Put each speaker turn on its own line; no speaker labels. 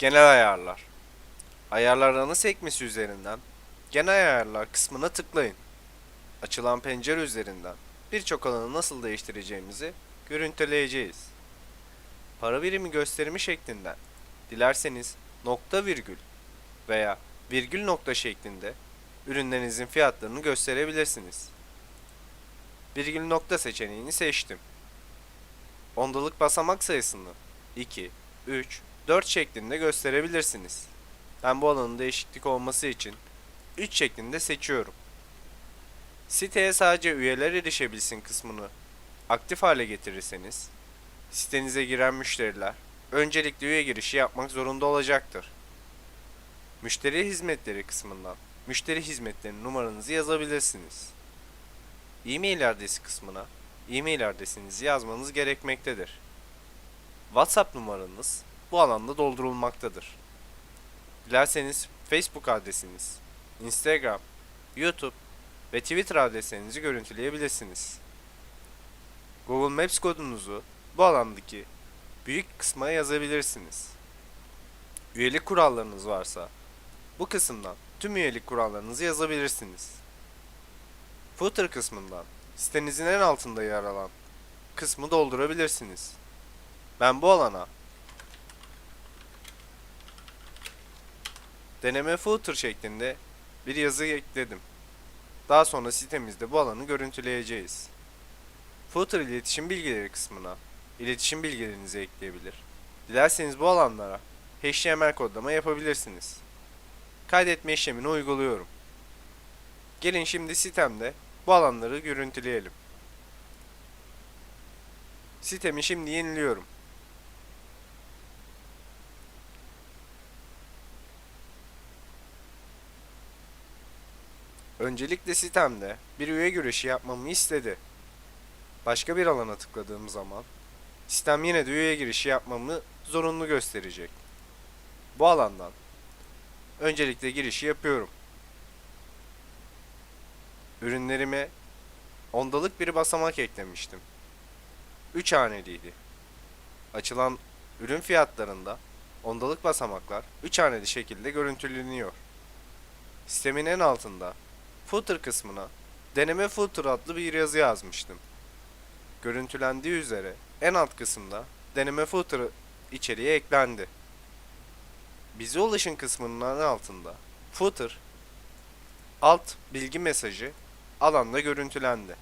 Genel ayarlar. Ayarlar ana sekmesi üzerinden genel ayarlar kısmına tıklayın. Açılan pencere üzerinden birçok alanı nasıl değiştireceğimizi görüntüleyeceğiz. Para birimi gösterimi şeklinden dilerseniz nokta virgül veya virgül nokta şeklinde ürünlerinizin fiyatlarını gösterebilirsiniz. Virgül nokta seçeneğini seçtim. Ondalık basamak sayısını 2, 3, 4 şeklinde gösterebilirsiniz. Ben bu alanın değişiklik olması için 3 şeklinde seçiyorum. Siteye sadece üyeler erişebilsin kısmını aktif hale getirirseniz, sitenize giren müşteriler öncelikle üye girişi yapmak zorunda olacaktır. Müşteri hizmetleri kısmından müşteri hizmetlerinin numaranızı yazabilirsiniz. E-mail adresi kısmına e-mail adresinizi yazmanız gerekmektedir. WhatsApp numaranız bu alanda doldurulmaktadır. Dilerseniz Facebook adresiniz, Instagram, YouTube ve Twitter adreslerinizi görüntüleyebilirsiniz. Google Maps kodunuzu bu alandaki büyük kısma yazabilirsiniz. Üyelik kurallarınız varsa bu kısımdan tüm üyelik kurallarınızı yazabilirsiniz. Footer kısmından sitenizin en altında yer alan kısmı doldurabilirsiniz. Ben bu alana deneme footer şeklinde bir yazı ekledim. Daha sonra sitemizde bu alanı görüntüleyeceğiz. Footer iletişim bilgileri kısmına iletişim bilgilerinizi ekleyebilir. Dilerseniz bu alanlara HTML kodlama yapabilirsiniz. Kaydetme işlemini uyguluyorum. Gelin şimdi sitemde bu alanları görüntüleyelim. Sitemi şimdi yeniliyorum. Öncelikle sitemde bir üye girişi yapmamı istedi. Başka bir alana tıkladığım zaman sistem yine de üye girişi yapmamı zorunlu gösterecek. Bu alandan öncelikle girişi yapıyorum. Ürünlerime ondalık bir basamak eklemiştim. 3 haneliydi. Açılan ürün fiyatlarında ondalık basamaklar 3 haneli şekilde görüntüleniyor. Sistemin en altında footer kısmına deneme footer adlı bir yazı yazmıştım. Görüntülendiği üzere en alt kısımda deneme footer içeriği eklendi. Bize ulaşın kısmının altında footer alt bilgi mesajı alanda görüntülendi.